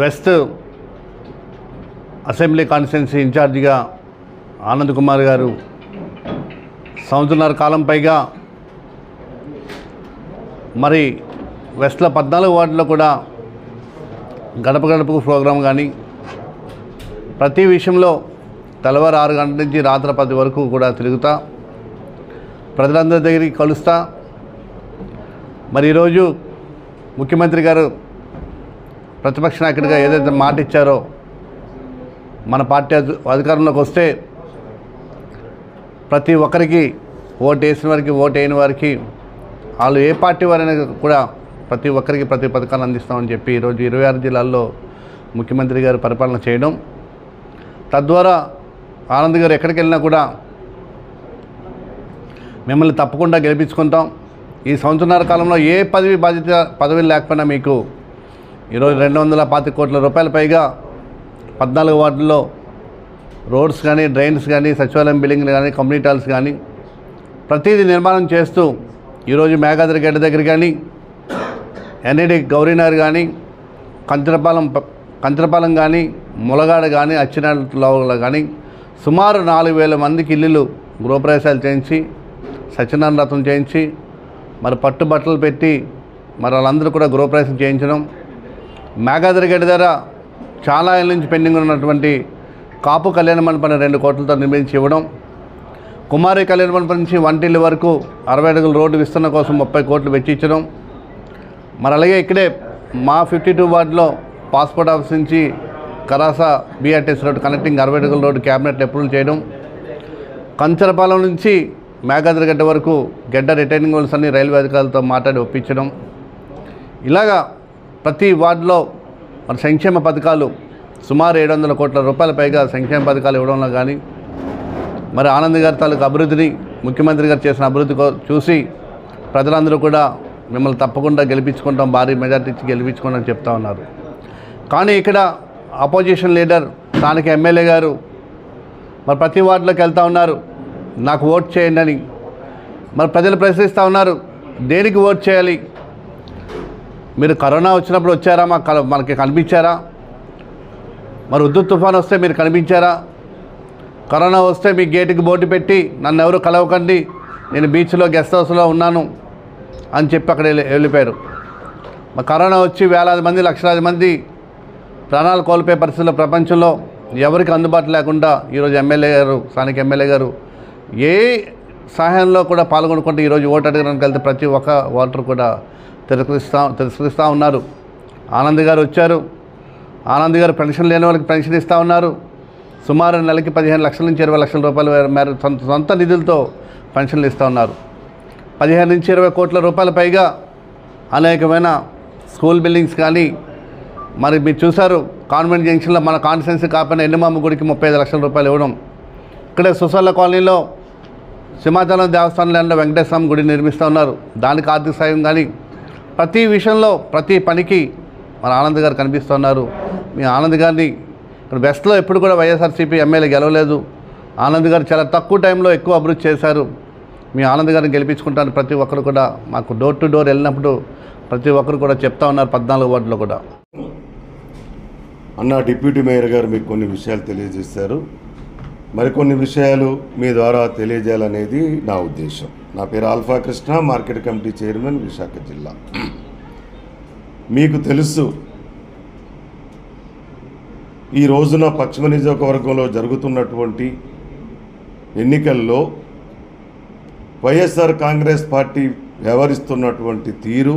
West assembly constituency ఇన్ఛార్జిగా ఆనంద్ కుమార్ గారు సంవత్సరాల కాలం పైగా మరి వెస్ట్లో పద్నాలుగు వార్డులో కూడా గడప గడపకు ప్రోగ్రాం కానీ ప్రతి విషయంలో తెల్లవారు ఆరు గంటల నుంచి రాత్రి పది వరకు కూడా తిరుగుతా ప్రజలందరి దగ్గరికి కలుస్తా. మరి ఈరోజు ముఖ్యమంత్రి గారు ప్రతిపక్ష నాయకుడిగా ఏదైతే మాట ఇచ్చారో మన పార్టీ అధికారంలోకి వస్తే ప్రతి ఒక్కరికి ఓటు వేసిన వారికి ఓటు వేయని వారికి వాళ్ళు ఏ పార్టీ వారైనా కూడా ప్రతి ఒక్కరికి ప్రతి పథకాన్ని అందిస్తామని చెప్పి ఈరోజు ఇరవై ఆరు జిల్లాల్లో ముఖ్యమంత్రి గారు పరిపాలన చేయడం. తద్వారా ఆనంద్ గారు ఎక్కడికి వెళ్ళినా కూడా మిమ్మల్ని తప్పకుండా గెలిపించుకుంటాం. ఈ సంవత్సరాల కాలంలో ఏ పదవి బాధ్యత పదవి లేకపోయినా మీకు ఈరోజు రెండు వందల పాతి కోట్ల రూపాయల పైగా పద్నాలుగు వార్డుల్లో రోడ్స్ కానీ డ్రైన్స్ కానీ సచివాలయం బిల్డింగ్లు కానీ కమ్యూనిటీ హాల్స్ కానీ ప్రతిదీ నిర్మాణం చేస్తూ ఈరోజు మేఘాద్రి గడ్డ దగ్గర కానీ ఎన్ఈడి గౌరీనగర్ కానీ కంచరపాలెం ప- కంచరపాలెం కానీ ములగాడ కానీ అచ్చినాలో కానీ సుమారు నాలుగు వేల మందికి ఇల్లులు గృహప్రవేశాలు చేయించి సత్యనారాయణ రథం చేయించి మరి పట్టు బట్టలు పెట్టి మరి వాళ్ళందరూ కూడా గృహప్రవేశం చేయించడం మేఘాద్రి గడ్డ దగ్గర చాలా ఏళ్ళ నుంచి పెండింగ్ ఉన్నటువంటి కాపు కళ్యాణ మండపాన్ని రెండు కోట్లతో నిర్మించి ఇవ్వడం కుమారి కళ్యాణ మండపం నుంచి వంటిల్లు వరకు అరవై అడుగుల రోడ్డు విస్తరణ కోసం ముప్పై కోట్లు వెచ్చించడం మరి అలాగే ఇక్కడే మా ఫిఫ్టీ టూ వార్డులో పాస్పోర్ట్ ఆఫీస్ నుంచి కరాస బీఆర్టీఎస్ రోడ్ కనెక్టింగ్ అరవై అడుగుల రోడ్డు క్యాబినెట్ అప్రూవల్ చేయడం కంచరపాలెం నుంచి మేఘాద్రిగడ్డ వరకు గడ్డ రిటైనింగ్ వాళ్ళని రైల్వే అధికారులతో మాట్లాడి ఒప్పించడం. ఇలాగా ప్రతి వార్డులో మన సంక్షేమ పథకాలు సుమారు ఏడు వందల కోట్ల రూపాయల పైగా సంక్షేమ పథకాలు ఇవ్వడంలో కానీ మరి ఆనంద్ గారి తాలూకు అభివృద్ధిని ముఖ్యమంత్రి గారు చేసిన అభివృద్ధి చూసి ప్రజలందరూ కూడా మిమ్మల్ని తప్పకుండా గెలిపించుకుంటాం భారీ మెజార్టీ ఇచ్చి గెలిపించుకుంటాం చెప్తా ఉన్నారు. కానీ ఇక్కడ అపోజిషన్ లీడర్ స్థానిక ఎమ్మెల్యే గారు మరి ప్రతి వార్డులోకి వెళ్తూ ఉన్నారు నాకు ఓట్ చేయండి అని. మరి ప్రజలు ప్రశ్నిస్తూ ఉన్నారు దేనికి ఓట్ చేయాలి? మీరు కరోనా వచ్చినప్పుడు వచ్చారా? మా కల- మనకి కనిపించారా? మరి ఉద్దు తుఫాన్ వస్తే మీరు కనిపించారా? కరోనా వస్తే మీ గేటుకి బోటు పెట్టి నన్ను ఎవరు కలవకండి నేను బీచ్లో గెస్ట్ హౌస్లో ఉన్నాను అని చెప్పి అక్కడ వెళ్ళి- వెళ్ళిపోయారు. మా కరోనా వచ్చి వేలాది మంది లక్షలాది మంది ప్రాణాలు కోల్పోయే పరిస్థితుల్లో ప్రపంచంలో ఎవరికి అందుబాటు లేకుండా ఈరోజు ఎమ్మెల్యే గారు స్థానిక ఎమ్మెల్యే గారు ఏ సహాయంలో కూడా పాల్గొనుకుంటే ఈరోజు ఓటు అడగడానికి వెళ్తే ప్రతి ఒక్క ఓటర్ కూడా తిరస్కరిస్తూ తిరస్కరిస్తూ ఉన్నారు. ఆనంద్ గారు వచ్చారు. ఆనంద్ గారు పెన్షన్ లేని వాళ్ళకి పెన్షన్ ఇస్తూ ఉన్నారు. సుమారు నెలకి పదిహేను లక్షల నుంచి ఇరవై లక్షల రూపాయల మేర- సొంత సొంత నిధులతో పెన్షన్లు ఇస్తూ ఉన్నారు. పదిహేను నుంచి ఇరవై కోట్ల రూపాయల పైగా అనేకమైన స్కూల్ బిల్డింగ్స్ కానీ మరి మీరు చూశారు కాన్వెంట్ జంక్షన్లో మన కాన్స్టిట్యున్సీ కాకపోయినా ఎన్నమామ గుడికి ముప్పై ఐదు లక్షల రూపాయలు ఇవ్వడం. ఇక్కడే సుసల్ల కాలనీలో సింహాచలం దేవస్థానం ల్యాండ్లో వెంకటేశ్వర గుడి నిర్మిస్తూ ఉన్నారు. దానికి ఆర్థిక సాయం కానీ ప్రతి విషయంలో ప్రతి పనికి మన ఆనంద్ గారు కనిపిస్తున్నారు. మీ ఆనంద్ గారిని ఇక్కడ వెస్ట్లో ఎప్పుడు కూడా వైఎస్ఆర్సీపీ ఎమ్మెల్యే గెలవలేదు. ఆనంద్ గారు చాలా తక్కువ టైంలో ఎక్కువ అభివృద్ధి చేశారు. మీ ఆనంద్ గారిని గెలిపించుకుంటాను ప్రతి ఒక్కరు కూడా మాకు డోర్ టు డోర్ వెళ్ళినప్పుడు ప్రతి ఒక్కరు కూడా చెప్తా ఉన్నారు పద్నాలుగు వార్డులో కూడా. అన్న డిప్యూటీ మేయర్ గారు మీకు కొన్ని విషయాలు తెలియజేశారు. మరికొన్ని విషయాలు మీ ద్వారా తెలియజేయాలనేది నా ఉద్దేశం. నా పేరు alpha Krishna market committee chairman Visakha జిల్లా. మీకు తెలుసు ఈ రోజున పశ్చిమ నియోజకవర్గంలో జరుగుతున్నటువంటి ఎన్నికల్లో వైఎస్ఆర్ కాంగ్రెస్ పార్టీ వ్యవహరిస్తున్నటువంటి తీరు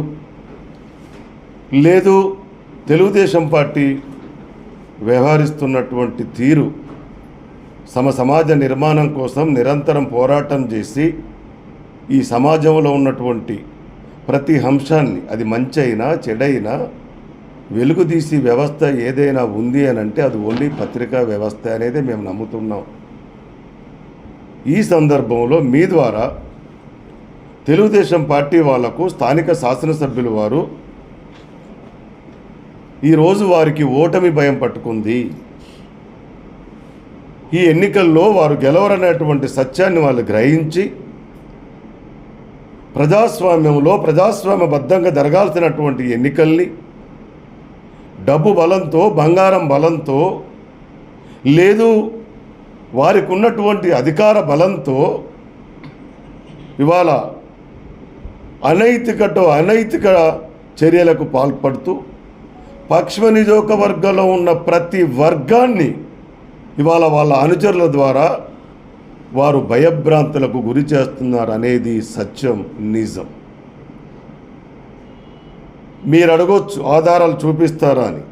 లేదు తెలుగుదేశం పార్టీ వ్యవహరిస్తున్నటువంటి తీరు సమ సమాజ నిర్మాణం కోసం నిరంతరం పోరాటం చేసి ఈ సమాజంలో ఉన్నటువంటి ప్రతి అంశాన్ని అది మంచి అయినా చెడైనా వెలుగుదీసి వ్యవస్థ ఏదైనా ఉంది అని అంటే అది ఓన్లీ పత్రికా వ్యవస్థ అనేది మేము నమ్ముతున్నాం. ఈ సందర్భంలో మీ ద్వారా తెలుగుదేశం పార్టీ వాళ్ళకు స్థానిక శాసనసభ్యులు వారు ఈరోజు వారికి ఓటమి భయం పట్టుకుంది. ఈ ఎన్నికల్లో వారు గెలవరనేటువంటి సత్యాన్ని వాళ్ళు గ్రహించి ప్రజాస్వామ్యంలో ప్రజాస్వామ్యబద్ధంగా జరగాల్సినటువంటి ఎన్నికల్ని డబ్బు బలంతో బంగారం బలంతో లేదు వారికి ఉన్నటువంటి అధికార బలంతో ఇవాళ అనైతికతో అనైతిక చర్యలకు పాల్పడుతూ పశ్చిమ నియోజకవర్గంలో ఉన్న ప్రతి వర్గాన్ని ఇవాళ వాళ్ళ అనుచరుల ద్వారా వారు భయభ్రాంతులకు గురి చేస్తున్నారు అనేది సత్యం నిజం. మీరు అడగొచ్చు ఆధారాలు చూపిస్తారా అని.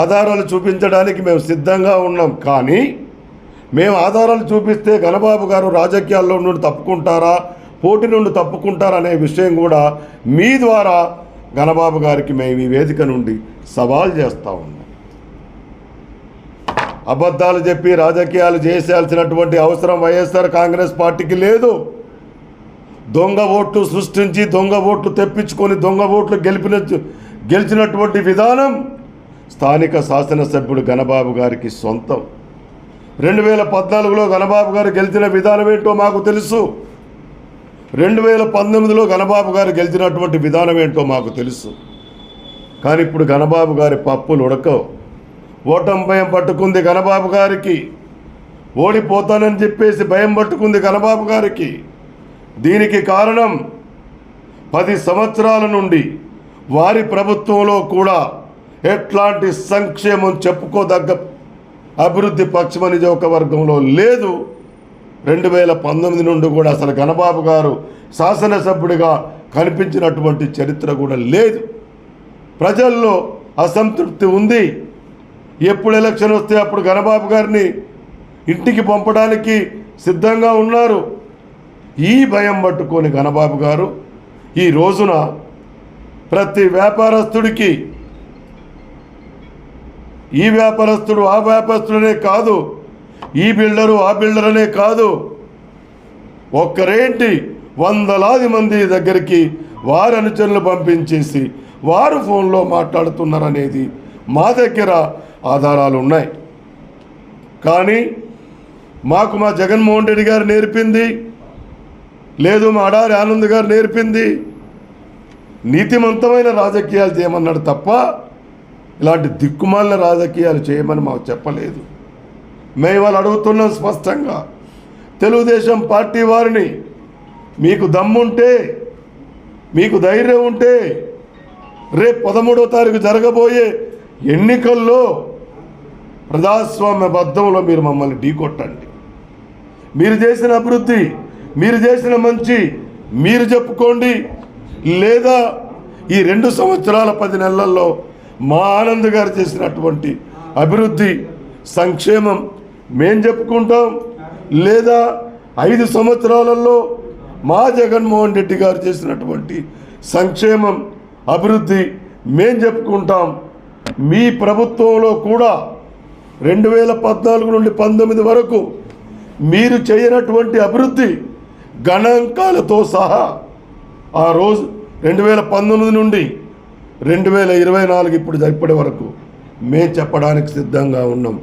ఆధారాలు చూపించడానికి మేము సిద్ధంగా ఉన్నాం కానీ మేము ఆధారాలు చూపిస్తే ఘనబాబు గారు రాజకీయాల్లో నుండి తప్పుకుంటారా పోటీ నుండి తప్పుకుంటారా అనే విషయం కూడా మీ ద్వారా ఘనబాబు గారికి మేము ఈ వేదిక నుండి సవాల్ చేస్తూ ఉన్నాం. అబద్ధాలు చెప్పి రాజకీయాలు చేసేయాల్సినటువంటి అవసరం వైఎస్ఆర్ కాంగ్రెస్ పార్టీకి లేదు. దొంగ ఓట్లు సృష్టించి దొంగ ఓట్లు తెప్పించుకొని దొంగ ఓట్లు గెలిపిన గెలిచినటువంటి విధానం స్థానిక శాసనసభ్యుడు గణబాబు గారికి సొంతం. రెండు వేల పద్నాలుగులో గణబాబు గారు గెలిచిన విధానం ఏంటో మాకు తెలుసు. రెండు వేల పంతొమ్మిదిలో గణబాబు గారు గెలిచినటువంటి విధానం ఏంటో మాకు తెలుసు. కానీ ఇప్పుడు గణబాబు గారి పప్పులు ఉడకవు. ఓటం భయం పట్టుకుంది గణబాబు గారికి. ఓడిపోతానని చెప్పేసి భయం పట్టుకుంది గణబాబు గారికి. దీనికి కారణం పది సంవత్సరాల నుండి వారి ప్రభుత్వంలో కూడా ఎట్లాంటి సంక్షేమం చెప్పుకోదగ్గ అభివృద్ధి పశ్చిమ నియోజకవర్గంలో లేదు. రెండు వేల పంతొమ్మిది నుండి కూడా అసలు గణబాబు గారు శాసనసభ్యుడిగా కనిపించినటువంటి చరిత్ర కూడా లేదు. ప్రజల్లో అసంతృప్తి ఉంది. ఎప్పుడు ఎలక్షన్ వస్తే అప్పుడు గణబాబు గారిని ఇంటికి పంపడానికి సిద్ధంగా ఉన్నారు. ఈ భయం పట్టుకొని గణబాబు గారు ఈ రోజున ప్రతి వ్యాపారస్తుడికి ఈ వ్యాపారస్తుడు ఆ వ్యాపారస్తుడనే కాదు ఈ బిల్డరు ఆ బిల్డర్ అనే కాదు ఒక్కరేంటి వందలాది మంది దగ్గరికి వారి అనుచరులు పంపించేసి వారు ఫోన్లో మాట్లాడుతున్నారనేది మా దగ్గర ఆధారాలు ఉన్నాయి. కానీ మాకు మా జగన్మోహన్ రెడ్డి గారు నేర్పింది లేదు మా అడారి ఆనంద్ గారు నేర్పింది నీతిమంతమైన రాజకీయాలు చేయమన్నాడు తప్ప ఇలాంటి దిక్కుమాలిన రాజకీయాలు చేయమని మాకు చెప్పలేదు. మేము వాళ్ళు అడుగుతున్నాం స్పష్టంగా తెలుగుదేశం పార్టీ వారిని మీకు దమ్ముంటే మీకు ధైర్యం ఉంటే రేపు పదమూడో తారీఖు జరగబోయే ఎన్నికల్లో ప్రజాస్వామ్య బద్ధంలో మీరు మమ్మల్ని ఢీకొట్టండి మీరు చేసిన అభివృద్ధి మీరు చేసిన మంచి మీరు చెప్పుకోండి. లేదా ఈ రెండు సంవత్సరాల పది నెలల్లో మా ఆనంద్ గారు చేసినటువంటి అభివృద్ధి సంక్షేమం మేం చెప్పుకుంటాం. లేదా ఐదు సంవత్సరాలలో మా జగన్మోహన్ రెడ్డి గారు చేసినటువంటి సంక్షేమం అభివృద్ధి మేం చెప్పుకుంటాం. మీ ప్రభుత్వంలో కూడా రెండు వేల పద్నాలుగు నుండి పంతొమ్మిది వరకు మీరు చేయనటువంటి అభివృద్ధి గణాంకాలతో సహా ఆ రోజు రెండు వేల పంతొమ్మిది నుండి రెండు వేల ఇరవై నాలుగు ఇప్పుడు ఇప్పటి వరకు మేము చెప్పడానికి సిద్ధంగా ఉన్నాం.